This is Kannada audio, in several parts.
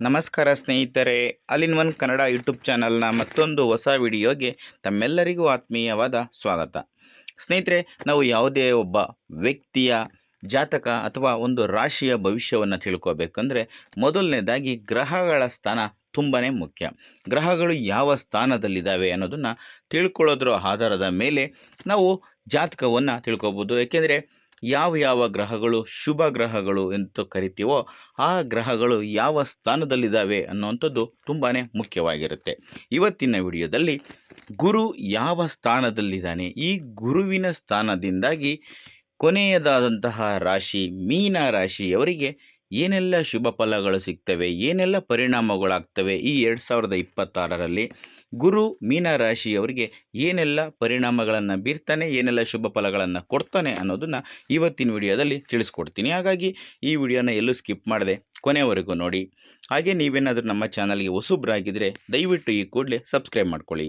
ನಮಸ್ಕಾರ ಸ್ನೇಹಿತರೆ, ಅಲಿನ್ ಒನ್ ಕನ್ನಡ ಯೂಟ್ಯೂಬ್ ಚಾನಲ್ನ ಮತ್ತೊಂದು ಹೊಸ ವಿಡಿಯೋಗೆ ತಮ್ಮೆಲ್ಲರಿಗೂ ಆತ್ಮೀಯವಾದ ಸ್ವಾಗತ. ಸ್ನೇಹಿತರೆ, ನಾವು ಯಾವುದೇ ಒಬ್ಬ ವ್ಯಕ್ತಿಯ ಜಾತಕ ಅಥವಾ ಒಂದು ರಾಶಿಯ ಭವಿಷ್ಯವನ್ನು ತಿಳ್ಕೊಬೇಕಂದ್ರೆ ಮೊದಲನೇದಾಗಿ ಗ್ರಹಗಳ ಸ್ಥಾನ ತುಂಬಾ ಮುಖ್ಯ. ಗ್ರಹಗಳು ಯಾವ ಸ್ಥಾನದಲ್ಲಿದ್ದಾವೆ ಅನ್ನೋದನ್ನು ತಿಳ್ಕೊಳ್ಳೋದ್ರ ಆಧಾರದ ಮೇಲೆ ನಾವು ಜಾತಕವನ್ನು ತಿಳ್ಕೊಬೋದು. ಏಕೆಂದರೆ ಯಾವ ಯಾವ ಗ್ರಹಗಳು ಶುಭ ಗ್ರಹಗಳು ಅಂತ ಕರಿತೀವೋ ಆ ಗ್ರಹಗಳು ಯಾವ ಸ್ಥಾನದಲ್ಲಿದ್ದಾವೆ ಅನ್ನುವಂಥದ್ದು ತುಂಬಾ ಮುಖ್ಯವಾಗಿರುತ್ತೆ. ಇವತ್ತಿನ ವಿಡಿಯೋದಲ್ಲಿ ಗುರು ಯಾವ ಸ್ಥಾನದಲ್ಲಿದ್ದಾನೆ? ಈ ಗುರುವಿನ ಸ್ಥಾನದಿಂದಾಗಿ ಕೊನೆಯದಾದಂತಹ ರಾಶಿ ಮೀನ ರಾಶಿಯವರಿಗೆ ಏನೆಲ್ಲ ಶುಭ ಫಲಗಳು ಸಿಗ್ತವೆ? ಏನೆಲ್ಲ ಪರಿಣಾಮಗಳಾಗ್ತವೆ? ಈ ಎರಡು ಸಾವಿರದ ಇಪ್ಪತ್ತಾರರಲ್ಲಿ ಗುರು ಮೀನ ರಾಶಿಯವರಿಗೆ ಏನೆಲ್ಲ ಪರಿಣಾಮಗಳನ್ನು ಬೀರ್ತಾನೆ, ಏನೆಲ್ಲ ಶುಭ ಫಲಗಳನ್ನು ಕೊಡ್ತಾನೆ ಅನ್ನೋದನ್ನು ಇವತ್ತಿನ ವಿಡಿಯೋದಲ್ಲಿ ತಿಳಿಸ್ಕೊಡ್ತೀನಿ. ಹಾಗಾಗಿ ಈ ವಿಡಿಯೋನ ಎಲ್ಲೂ ಸ್ಕಿಪ್ ಮಾಡದೆ ಕೊನೆವರೆಗೂ ನೋಡಿ. ಹಾಗೆ ನೀವೇನಾದರೂ ನಮ್ಮ ಚಾನಲ್ಗೆ ಹೊಸಬ್ರಾಗಿದ್ದರೆ ದಯವಿಟ್ಟು ಈ ಕೂಡಲೇ ಸಬ್ಸ್ಕ್ರೈಬ್ ಮಾಡ್ಕೊಳ್ಳಿ.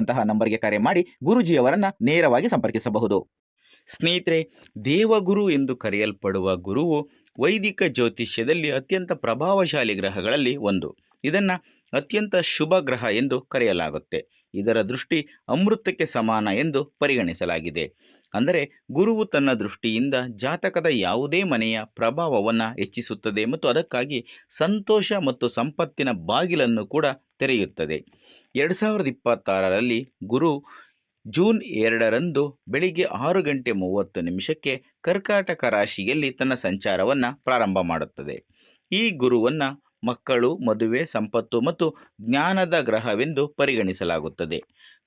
ಇರುವಂತಹ ನಂಬರ್ಗೆ ಕರೆ ಮಾಡಿ ಗುರುಜಿಯವರನ್ನು ನೇರವಾಗಿ ಸಂಪರ್ಕಿಸಬಹುದು. ಸ್ನೇಹಿತರೆ, ದೇವಗುರು ಎಂದು ಕರೆಯಲ್ಪಡುವ ಗುರುವು ವೈದಿಕ ಜ್ಯೋತಿಷ್ಯದಲ್ಲಿ ಅತ್ಯಂತ ಪ್ರಭಾವಶಾಲಿ ಗ್ರಹಗಳಲ್ಲಿ ಒಂದು. ಇದನ್ನು ಅತ್ಯಂತ ಶುಭ ಗ್ರಹ ಎಂದು ಕರೆಯಲಾಗುತ್ತೆ. ಇದರ ದೃಷ್ಟಿ ಅಮೃತಕ್ಕೆ ಸಮಾನ ಎಂದು ಪರಿಗಣಿಸಲಾಗಿದೆ. ಅಂದರೆ ಗುರುವು ತನ್ನ ದೃಷ್ಟಿಯಿಂದ ಜಾತಕದ ಯಾವುದೇ ಮನೆಯ ಪ್ರಭಾವವನ್ನು ಹೆಚ್ಚಿಸುತ್ತದೆ ಮತ್ತು ಅದಕ್ಕಾಗಿ ಸಂತೋಷ ಮತ್ತು ಸಂಪತ್ತಿನ ಬಾಗಿಲನ್ನು ಕೂಡ ತೆರೆಯುತ್ತದೆ. ಎರಡು ಸಾವಿರದ ಇಪ್ಪತ್ತಾರರಲ್ಲಿ ಗುರು ಜೂನ್ ಎರಡರಂದು ಬೆಳಿಗ್ಗೆ ಆರು ಗಂಟೆ ಮೂವತ್ತು ನಿಮಿಷಕ್ಕೆ ಕರ್ಕಾಟಕ ರಾಶಿಯಲ್ಲಿ ತನ್ನ ಸಂಚಾರವನ್ನು ಪ್ರಾರಂಭ ಮಾಡುತ್ತದೆ. ಈ ಗುರುವನ್ನು ಮಕ್ಕಳು, ಮದುವೆ, ಸಂಪತ್ತು ಮತ್ತು ಜ್ಞಾನದ ಗ್ರಹವೆಂದು ಪರಿಗಣಿಸಲಾಗುತ್ತದೆ.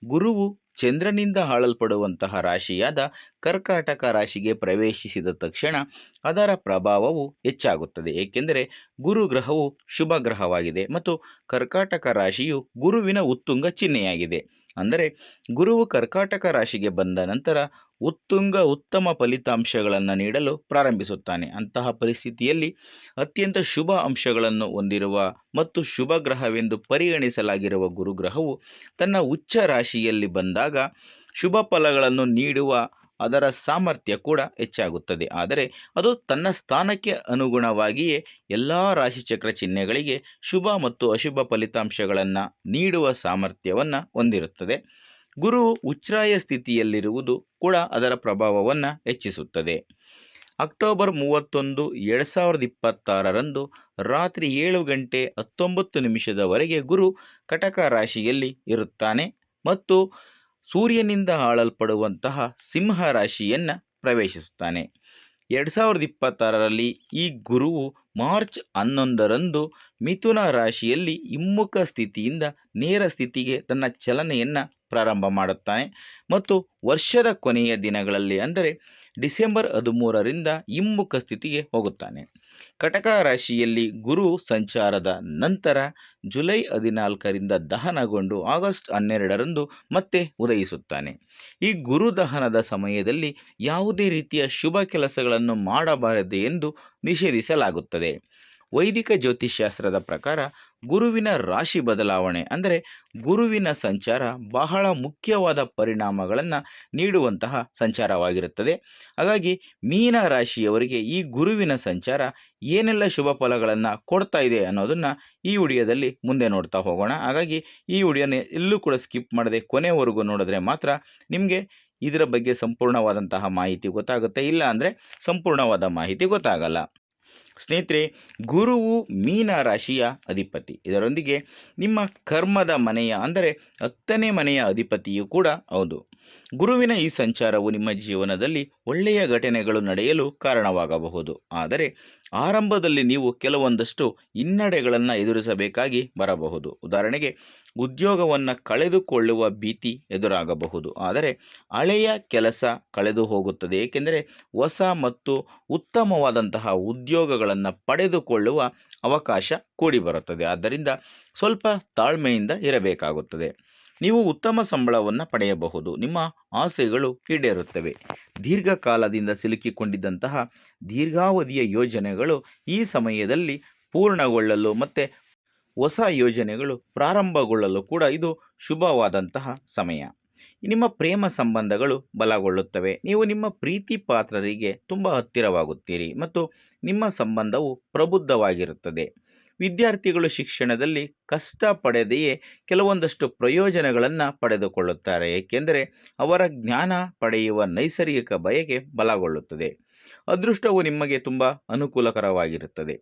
ಗುರುವು ಚಂದ್ರನಿಂದ ಆಳಲ್ಪಡುವಂತಹ ರಾಶಿಯಾದ ಕರ್ಕಾಟಕ ರಾಶಿಗೆ ಪ್ರವೇಶಿಸಿದ ತಕ್ಷಣ ಅದರ ಪ್ರಭಾವವು ಹೆಚ್ಚಾಗುತ್ತದೆ. ಏಕೆಂದರೆ ಗುರು ಗ್ರಹವು ಶುಭ ಗ್ರಹವಾಗಿದೆ ಮತ್ತು ಕರ್ಕಾಟಕ ರಾಶಿಯು ಗುರುವಿನ ಉತ್ತುಂಗ ಚಿಹ್ನೆಯಾಗಿದೆ. ಅಂದರೆ ಗುರುವು ಕರ್ಕಾಟಕ ರಾಶಿಗೆ ಬಂದ ನಂತರ ಉತ್ತುಂಗ ಉತ್ತಮ ಫಲಿತಾಂಶಗಳನ್ನು ನೀಡಲು ಪ್ರಾರಂಭಿಸುತ್ತಾನೆ. ಅಂತಹ ಪರಿಸ್ಥಿತಿಯಲ್ಲಿ ಅತ್ಯಂತ ಶುಭ ಅಂಶಗಳನ್ನು ಹೊಂದಿರುವ ಮತ್ತು ಶುಭ ಗ್ರಹವೆಂದು ಪರಿಗಣಿಸಲಾಗಿರುವ ಗುರುಗ್ರಹವು ತನ್ನ ಉಚ್ಚ ರಾಶಿಯಲ್ಲಿ ಬಂದಾಗ ಶುಭ ಫಲಗಳನ್ನು ನೀಡುವ ಅದರ ಸಾಮರ್ಥ್ಯ ಕೂಡ ಹೆಚ್ಚಾಗುತ್ತದೆ. ಆದರೆ ಅದು ತನ್ನ ಸ್ಥಾನಕ್ಕೆ ಅನುಗುಣವಾಗಿಯೇ ಎಲ್ಲ ರಾಶಿಚಕ್ರ ಚಿಹ್ನೆಗಳಿಗೆ ಶುಭ ಮತ್ತು ಅಶುಭ ಫಲಿತಾಂಶಗಳನ್ನು ನೀಡುವ ಸಾಮರ್ಥ್ಯವನ್ನು ಹೊಂದಿರುತ್ತದೆ. ಗುರು ಉಚ್ಛ್ರಾಯ ಸ್ಥಿತಿಯಲ್ಲಿರುವುದು ಕೂಡ ಅದರ ಪ್ರಭಾವವನ್ನು ಹೆಚ್ಚಿಸುತ್ತದೆ. ಅಕ್ಟೋಬರ್ ಮೂವತ್ತೊಂದು, ಎರಡು ಸಾವಿರದ ಇಪ್ಪತ್ತಾರರಂದು ರಾತ್ರಿ ಏಳು ಗಂಟೆ ಹತ್ತೊಂಬತ್ತು ನಿಮಿಷದವರೆಗೆ ಗುರು ಕಟಕ ರಾಶಿಯಲ್ಲಿ ಇರುತ್ತಾನೆ ಮತ್ತು ಸೂರ್ಯನಿಂದ ಆಳಲ್ಪಡುವಂತಹ ಸಿಂಹ ರಾಶಿಯನ್ನು ಪ್ರವೇಶಿಸುತ್ತಾನೆ. ಎರಡು ಸಾವಿರದ ಇಪ್ಪತ್ತಾರರಲ್ಲಿ ಈ ಗುರುವು ಮಾರ್ಚ್ ಹನ್ನೊಂದರಂದು ಮಿಥುನ ರಾಶಿಯಲ್ಲಿ ಹಿಮ್ಮುಖ ಸ್ಥಿತಿಯಿಂದ ನೇರ ಸ್ಥಿತಿಗೆ ತನ್ನ ಚಲನೆಯನ್ನು ಪ್ರಾರಂಭ ಮಾಡುತ್ತಾನೆ. ಮತ್ತು ವರ್ಷದ ಕೊನೆಯ ದಿನಗಳಲ್ಲಿ ಅಂದರೆ ಡಿಸೆಂಬರ್ ಹದಿಮೂರರಿಂದ ಹಿಮ್ಮುಖ ಸ್ಥಿತಿಗೆ ಹೋಗುತ್ತಾನೆ. ಕಟಕ ರಾಶಿಯಲ್ಲಿ ಗುರು ಸಂಚಾರದ ನಂತರ ಜುಲೈ ಹದಿನಾಲ್ಕರಿಂದ ದಹನಗೊಂಡು ಆಗಸ್ಟ್ ಹನ್ನೆರಡರಂದು ಮತ್ತೆ ಉದಯಿಸುತ್ತಾನೆ. ಈ ಗುರು ದಹನದ ಸಮಯದಲ್ಲಿ ಯಾವುದೇ ರೀತಿಯ ಶುಭ ಕೆಲಸಗಳನ್ನು ಮಾಡಬಾರದು ಎಂದು ನಿಷೇಧಿಸಲಾಗುತ್ತದೆ. ವೈದಿಕ ಜ್ಯೋತಿಷ್ಶಾಸ್ತ್ರದ ಪ್ರಕಾರ ಗುರುವಿನ ರಾಶಿ ಬದಲಾವಣೆ ಅಂದರೆ ಗುರುವಿನ ಸಂಚಾರ ಬಹಳ ಮುಖ್ಯವಾದ ಪರಿಣಾಮಗಳನ್ನು ನೀಡುವಂತಹ ಸಂಚಾರವಾಗಿರುತ್ತದೆ. ಹಾಗಾಗಿ ಮೀನ ರಾಶಿಯವರಿಗೆ ಈ ಗುರುವಿನ ಸಂಚಾರ ಏನೆಲ್ಲ ಶುಭ ಫಲಗಳನ್ನು ಕೊಡ್ತಾ ಇದೆ ಅನ್ನೋದನ್ನು ಈ ವಿಡಿಯೋದಲ್ಲಿ ಮುಂದೆ ನೋಡ್ತಾ ಹೋಗೋಣ. ಹಾಗಾಗಿ ಈ ವಿಡಿಯೋನ ಎಲ್ಲೂ ಕೂಡ ಸ್ಕಿಪ್ ಮಾಡದೆ ಕೊನೆವರೆಗೂ ನೋಡಿದ್ರೆ ಮಾತ್ರ ನಿಮಗೆ ಇದರ ಬಗ್ಗೆ ಸಂಪೂರ್ಣವಾದಂತಹ ಮಾಹಿತಿ ಗೊತ್ತಾಗುತ್ತೆ. ಇಲ್ಲ ಅಂದರೆ ಸಂಪೂರ್ಣವಾದ ಮಾಹಿತಿ ಗೊತ್ತಾಗಲ್ಲ. ಸ್ನೇಹಿತರೆ, ಗುರುವು ಮೀನ ರಾಶಿಯ ಅಧಿಪತಿ. ಇದರೊಂದಿಗೆ ನಿಮ್ಮ ಕರ್ಮದ ಮನೆಯ, ಅಂದರೆ ಹತ್ತನೇ ಮನೆಯ ಅಧಿಪತಿಯೂ ಕೂಡ ಹೌದು. ಗುರುವಿನ ಈ ಸಂಚಾರವು ನಿಮ್ಮ ಜೀವನದಲ್ಲಿ ಒಳ್ಳೆಯ ಘಟನೆಗಳು ನಡೆಯಲು ಕಾರಣವಾಗಬಹುದು. ಆದರೆ ಆರಂಭದಲ್ಲಿ ನೀವು ಕೆಲವೊಂದಷ್ಟು ಹಿನ್ನಡೆಗಳನ್ನು ಎದುರಿಸಬೇಕಾಗಿ ಬರಬಹುದು. ಉದಾಹರಣೆಗೆ, ಉದ್ಯೋಗವನ್ನು ಕಳೆದುಕೊಳ್ಳುವ ಭೀತಿ ಎದುರಾಗಬಹುದು. ಆದರೆ ಹಳೆಯ ಕೆಲಸ ಕಳೆದು ಹೋಗುತ್ತದೆ. ಏಕೆಂದರೆ ಹೊಸ ಮತ್ತು ಉತ್ತಮವಾದಂತಹ ಉದ್ಯೋಗಗಳನ್ನು ಪಡೆದುಕೊಳ್ಳುವ ಅವಕಾಶ ಕೂಡಿಬರುತ್ತದೆ. ಆದ್ದರಿಂದ ಸ್ವಲ್ಪ ತಾಳ್ಮೆಯಿಂದ ಇರಬೇಕಾಗುತ್ತದೆ. ನೀವು ಉತ್ತಮ ಸಂಬಳವನ್ನು ಪಡೆಯಬಹುದು. ನಿಮ್ಮ ಆಸೆಗಳು ಈಡೇರುತ್ತವೆ. ದೀರ್ಘಕಾಲದಿಂದ ಸಿಲುಕಿಕೊಂಡಿದ್ದಂತಹ ದೀರ್ಘಾವಧಿಯ ಯೋಜನೆಗಳು ಈ ಸಮಯದಲ್ಲಿ ಪೂರ್ಣಗೊಳ್ಳಲು ಮತ್ತು ಹೊಸ ಯೋಜನೆಗಳು ಪ್ರಾರಂಭಗೊಳ್ಳಲು ಕೂಡ ಇದು ಶುಭವಾದಂತಹ ಸಮಯ. ನಿಮ್ಮ ಪ್ರೇಮ ಸಂಬಂಧಗಳು ಬಲಗೊಳ್ಳುತ್ತವೆ. ನೀವು ನಿಮ್ಮ ಪ್ರೀತಿ ಪಾತ್ರರಿಗೆ ತುಂಬ ಹತ್ತಿರವಾಗುತ್ತೀರಿ ಮತ್ತು ನಿಮ್ಮ ಸಂಬಂಧವು ಪ್ರಬುದ್ಧವಾಗಿರುತ್ತದೆ. ವಿದ್ಯಾರ್ಥಿಗಳು ಶಿಕ್ಷಣದಲ್ಲಿ ಕಷ್ಟ ಪಡೆದೆಯೇ ಕೆಲವೊಂದಷ್ಟು ಪ್ರಯೋಜನಗಳನ್ನು ಪಡೆದುಕೊಳ್ಳುತ್ತಾರೆ. ಏಕೆಂದರೆ ಅವರ ಜ್ಞಾನ ಪಡೆಯುವ ನೈಸರ್ಗಿಕ ಬಯಕೆ ಬಲಗೊಳ್ಳುತ್ತದೆ. ಅದೃಷ್ಟವು ನಿಮಗೆ ತುಂಬ ಅನುಕೂಲಕರವಾಗಿರುತ್ತದೆ.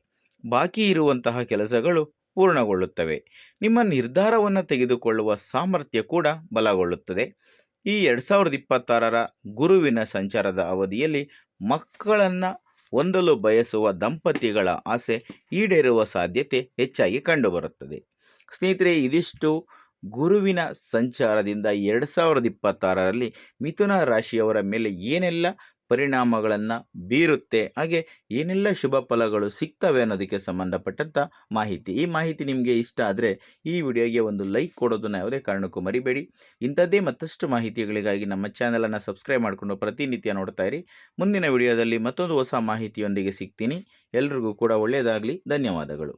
ಬಾಕಿ ಇರುವಂತಹ ಕೆಲಸಗಳು ಪೂರ್ಣಗೊಳ್ಳುತ್ತವೆ. ನಿಮ್ಮ ನಿರ್ಧಾರವನ್ನು ತೆಗೆದುಕೊಳ್ಳುವ ಸಾಮರ್ಥ್ಯ ಕೂಡ ಬಲಗೊಳ್ಳುತ್ತದೆ. ಈ ಎರಡು ಸಾವಿರದ ಇಪ್ಪತ್ತಾರರ ಗುರುವಿನ ಸಂಚಾರದ ಅವಧಿಯಲ್ಲಿ ಮಕ್ಕಳನ್ನು ಹೊಂದಲು ಬಯಸುವ ದಂಪತಿಗಳ ಆಸೆ ಈಡೇರುವ ಸಾಧ್ಯತೆ ಹೆಚ್ಚಾಗಿ ಕಂಡುಬರುತ್ತದೆ. ಸ್ನೇಹಿತರೆ, ಇದಿಷ್ಟು ಗುರುವಿನ ಸಂಚಾರದಿಂದ ಎರಡು ಸಾವಿರದ ಇಪ್ಪತ್ತಾರರಲ್ಲಿ ಮಿಥುನ ರಾಶಿಯವರ ಮೇಲೆ ಏನೆಲ್ಲ ಪರಿಣಾಮಗಳನ್ನು ಬೀರುತ್ತೆ. ಹಾಗೆ ಏನೆಲ್ಲ ಶುಭ ಫಲಗಳು ಸಿಗ್ತವೆ ಅನ್ನೋದಕ್ಕೆ ಸಂಬಂಧಪಟ್ಟಂಥ ಮಾಹಿತಿ. ಈ ಮಾಹಿತಿ ನಿಮಗೆ ಇಷ್ಟ ಆದರೆ ಈ ವಿಡಿಯೋಗೆ ಒಂದು ಲೈಕ್ ಕೊಡೋದನ್ನು ಯಾವುದೇ ಕಾರಣಕ್ಕೂ ಮರಿಬೇಡಿ. ಇಂಥದ್ದೇ ಮತ್ತಷ್ಟು ಮಾಹಿತಿಗಳಿಗಾಗಿ ನಮ್ಮ ಚಾನಲನ್ನು ಸಬ್ಸ್ಕ್ರೈಬ್ ಮಾಡಿಕೊಂಡು ಪ್ರತಿನಿತ್ಯ ನೋಡ್ತಾ ಇರಿ. ಮುಂದಿನ ವಿಡಿಯೋದಲ್ಲಿ ಮತ್ತೊಂದು ಹೊಸ ಮಾಹಿತಿಯೊಂದಿಗೆ ಸಿಗ್ತೀನಿ. ಎಲ್ರಿಗೂ ಕೂಡ ಒಳ್ಳೆಯದಾಗಲಿ ಧನ್ಯವಾದಗಳು.